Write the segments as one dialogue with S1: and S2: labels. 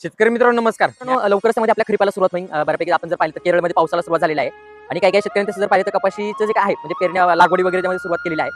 S1: शेतकरी मित्रांनो नमस्कार. लवकरच मध्ये आपल्या खरीपाला सुरुवात होईल. बऱ्यापैकी आपण जर पाहिलं तर केरळमध्ये पावसाला सुरुवात झालेला आहे. आणि काही काही शेतकऱ्यांनी तसं जर पाहिलं तर कपाशीचं जे काय आहे म्हणजे पेरण्या लागवडी वगैरे त्यामध्ये सुरुवात केलेली आहे.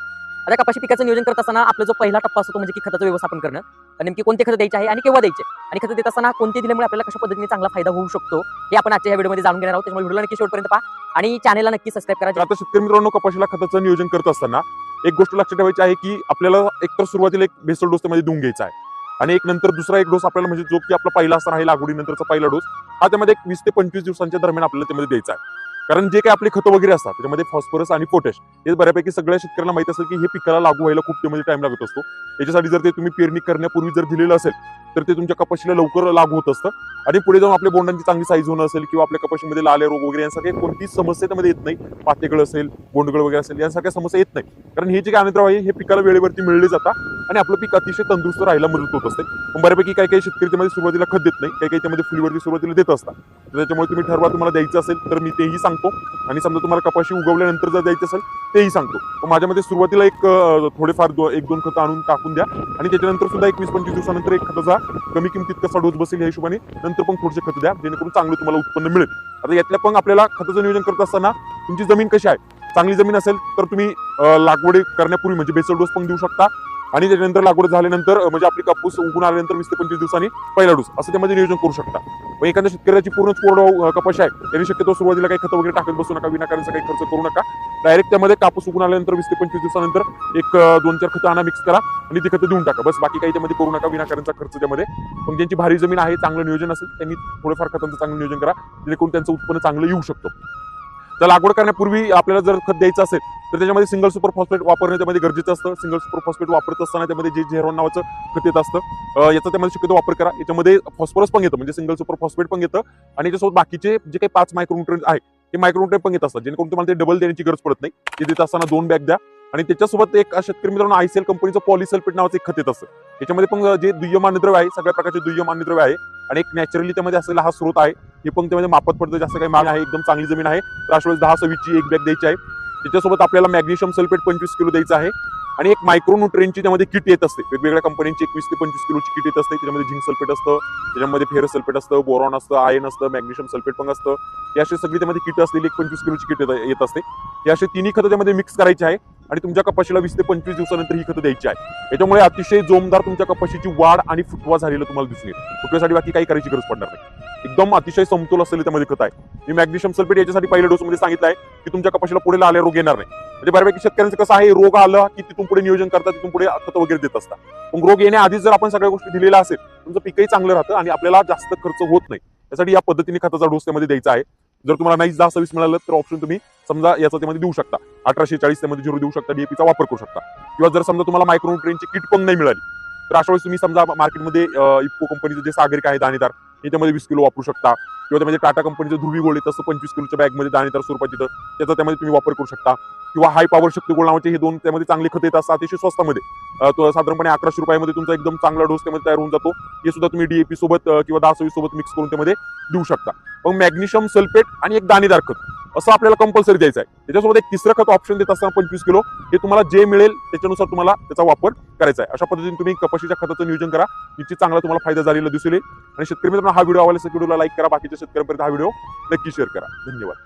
S1: आता कपाशी पिकाचं नियोजन करत असताना आपला जो पहिला टप्पा असतो तो म्हणजे की खताचं व्यवस्थापन करणं. नेमकी कोणते खतं द्यायचे आहे आणि केव्हा द्यायचे? आणि खतं देत असताना कोणते दिल्यामुळे आपल्याला कशा पद्धतीने चांगला फायदा होऊ शकतो? हे आपण आजच्या या व्हिडिओमध्ये जाणून घेणार आहोत. त्यामुळे व्हिडिओला नक्की शेवटपर्यंत पहा. आणि चॅनलला नक्की सबस्क्राईब करा.
S2: आता शेतकरी मित्रांनो कपाशीला खताचं नियोजन करत असताना एक गोष्ट लक्षात ठेवायची आहे की आपल्याला एकतर सुरुवातीला एक बेसल डोस त्यामध्ये देऊन घ्यायचा आहे. आणि एक नंतर दुसरा एक डोस आपल्याला म्हणजे जो की आपला पहिला असणार आहे लागवडीनंतरचा पहिला डोस हा त्यामध्ये एक वीस ते पंचवीस दिवसांच्या दरम्यान आपल्याला त्यामध्ये द्यायचा आहे. कारण जे काही आपले खतं वगैरे असतात त्याच्यामध्ये फॉस्फरस आणि पोटॅश हे बऱ्यापैकी सगळ्या शेतकऱ्यांना माहीत असेल की हे पिकाला लागू व्हायला खूप म्हणजे त्यामध्ये टाइम लागत असतो. याच्यासाठी जर ते तुम्ही पेरणी करण्यापूर्वी जर दिलेलं असेल तर ते तुमच्या कपाशीला लवकर लागू होत असतं. आणि पुढे जाऊन आपल्या बोंडांची चांगली साईज होणं असेल किंवा आपल्या कपाशीमध्ये लाले रोग वगैरे यासारख्या कोणतीच समस्या त्यामध्ये येत नाही. पातेगळ असेल बोंडगळ वगैरे असेल यांसारख्या समस्या येत नाही. कारण हे जे काय अनुद्रव आहे हे पिकाला वेळेवरती मिळले जातात आणि आपलं पीक अतिशय तंदुरुस्त राहायला मदत होत असते. पण बऱ्यापैकी काही काही शेतकरी त्यामध्ये सुरुवातीला खत देत नाही काही काही त्यामध्ये फुलीवरती सुरुवातीला देत असतात. तर त्याच्यामुळे तुम्ही ठरवा तुम्हाला द्यायचं असेल तर मी तेही सांगतो. आणि समजा तुम्हाला कपाशी उगवल्यानंतर जर द्यायचं असेल तेही सांगतो. पण माझ्यामध्ये सुरुवातीला एक थोडेफार दो- एक दोन खतं आणून टाकून द्या. आणि त्याच्यानंतर सुद्धा एक वीस पंचवीस दिवसानंतर एक खताचा कमी किमतीत कसा डोस बसेल या हिशोबाने नंतर पण थोडेसे खत द्या जेणेकरून चांगलं तुम्हाला उत्पन्न मिळेल. आता यातल्या पण आपल्याला खताचं नियोजन करत असताना तुमची जमीन कशी आहे? चांगली जमीन असेल तर तुम्ही लागवड करण्यापूर्वी म्हणजे बेसल डोस पण देऊ शकता. आणि त्याच्यानंतर लागवड झाल्यानंतर म्हणजे आपली कापूस उगून आल्यानंतर वीस ते पंचवीस दिवसांनी पहिला डोस. असं त्यामध्ये नियोजन करू शकता. पण एखाद्या शेतकऱ्याची पूर्ण कोरड कपाश आहे त्यांनी शक्यतो सुरुवातीला काही खतं वगैरे टाकत बसू नका विनाकारणचा काही खर्च करू नका. डायरेक्ट त्यामध्ये कापूस उगून आल्यानंतर वीस ते पंचवीस दिवसानंतर एक दोन चार खतं आणा मिक्स करा आणि ती खतं देऊन टाका. बस बाकी काही त्यामध्ये करू नका विनाकारणचा खर्च त्यामध्ये. पण ज्यांची भारी जमीन आहे चांगलं नियोजन असेल त्यांनी थोडंफार खतांचं चांगलं नियोजन करा जेणेकरून त्यांचं उत्पन्न चांगलं येऊ शकतो. तर लागवड करण्यापूर्वी आपल्याला जर खत द्यायचं असेल तर त्याच्यामध्ये सिंगल सुपर फॉस्फेट वापरणं त्यामध्ये गरजेचं असतं. सिंगल सुपर फॉस्फेट वापरत असताना त्यामध्ये जे झेरॉन नावाचं खत येत असतं याचा त्यामध्ये शक्यतो वापर करा. याच्यामध्ये फॉस्फरस पण येतं म्हणजे सिंगल सुपर फॉस्फेट पण येतं. आणि त्याच्यासोबत बाकीचे जे काही पाच मायक्रोन्युट्रेंट आहे ते मायक्रोन्युट्रेंट पण येत असतात. जेणेकरून तुम्हाला ते डबल देण्याची गरज पडत नाही. ते देत असताना दोन बॅग द्या. आणि त्याच्यासोबत एक शेतकरी मित्रांनो आयसीएल कंपनीचं पॉलिसल्फेट नावाचं एक खत येत असतं. याच्यामध्ये पण जे दुय्यम अन्नद्रव्य आहे सगळ्या प्रकारचे दुय्यम अन्नद्रव्य आहे आणि एक नॅचरली त्यामध्ये असलेला हा स्रोत आहे हे पण त्यामध्ये मापत पडतं जास्त काही माल आहे एकदम चांगली जमीन आहे. तर अशा वेळेस दहा सव्वीसची एक बॅग द्यायची आहे. त्याच्यासोबत आपल्याला मॅग्नेशियम सल्फेट पंचवीस किलो द्यायचं आहे. आणि एक मायक्रोन्युट्रेनची त्यामध्ये किट येत असते. वेगवेगळ्या कंपन्यांची एकवीस ते पंचवीस किलोची किट येत असते. त्याच्यामध्ये झिंक सल्फेट असतं त्याच्यामध्ये फेरस सल्फेट असतं बोरॉन असतं आयन असतं मॅग्नेशियम सल्फेट पण असतं. हे अशी सगळी त्यामध्ये किट असलेली एक पंचवीस किलोची किट येत असते. हे असे तिन्ही खतं त्यामध्ये मिक्स करायची आहे. आणि तुमच्या कपाशीला वीस ते पंचवीस दिवसानंतर ही खतं द्यायची आहे. याच्यामुळे अतिशय जोमदार तुमच्या कपाशीची वाढ आणि फुटवा झालेला तुम्हाला दिसून येईल. फुटव्यासाठी बाकी काही करायची गरज पडणार नाही. एकदम अतिशय समतोल असलेले त्यामध्ये खत आहे. मी मॅग्नेशियम सल्फेट याच्यासाठी पहिल्या डोस मध्ये सांगितलं आहे की तुमच्या कपाशीला पुढे आले रोग येणार नाही. म्हणजे बऱ्यापैकी शेतकऱ्यांचं कसं आहे रोग आला की तिथून पुढे नियोजन करतात तिथून पुढे खत वगैरे देत असतात. मग रोग येण्याआधीच जर आपण सगळ्या गोष्टी दिलेल्या असेल तुमचं पिकही चांगलं राहतं आणि आपल्याला जास्त खर्च होत नाही. त्यासाठी या पद्धतीने खताचा डोस त्यामध्ये द्यायचा आहे. जर तुम्हाला नाही दहा सव्वीस मिळालं तर ऑप्शन तुम्ही समजा याचा त्यामध्ये देऊ शकता. अठराशे चाळीस त्यामध्ये झिरो देऊ शकता डीएपीचा वापर करू शकता. किंवा जर समजा तुम्हाला मायक्रोन्युट्रेनची किट पण नाही मिळाली तर अशा वेळेस तुम्ही समजा मार्केटमध्ये इफ्को कंपनीचे जे सागरिक आहे दाणेदार त्यामध्ये वीस किलो वापरू शकता. किंवा त्यामध्ये टाटा कंपनीचं ध्रुवी गोळी तसं पंचवीस किलोच्या बॅगमध्ये दाणेदार स्वरूपात येतं त्याचा त्यामध्ये तुम्ही वापर करू शकता. किंवा हाय पॉवर शक्ती गोळ नावाचे हे दोन त्यामध्ये चांगले खत येतात अतिशय स्वस्तामध्ये. साधारणपणे अकराशे रुपयामध्ये तुमचा एकदम चांगला डोस त्यामध्ये तयार होऊन जातो. हे सुद्धा तुम्ही डीएपी सोबत किंवा दहा सोबत मिक्स करून त्यामध्ये देऊ शकता. मग मॅग्नेशियम सल्फेट आणि एक दाणेदार खत. असं आपल्याला कंपल्सरी द्यायचं आहे. त्याच्यासोबत एक तिसरं खत ऑप्शन देत असताना पंचवीस किलो हे तुम्हाला जे मिळेल त्याच्यानुसार तुम्हाला त्याचा वापर करायचा आहे. अशा पद्धतीने तुम्ही कपाशीच्या खताचं नियोजन करा. निश्चित चांगला तुम्हाला फायदा झालेला दिसेल. येईल आणि शेतकरी मित्रांनो हा व्हिडिओ आवडला व्हिडिओला लाईक करा. बाकीच्या शेतकऱ्यांपर्यंत हा व्हिडिओ नक्की शेअर करा. धन्यवाद.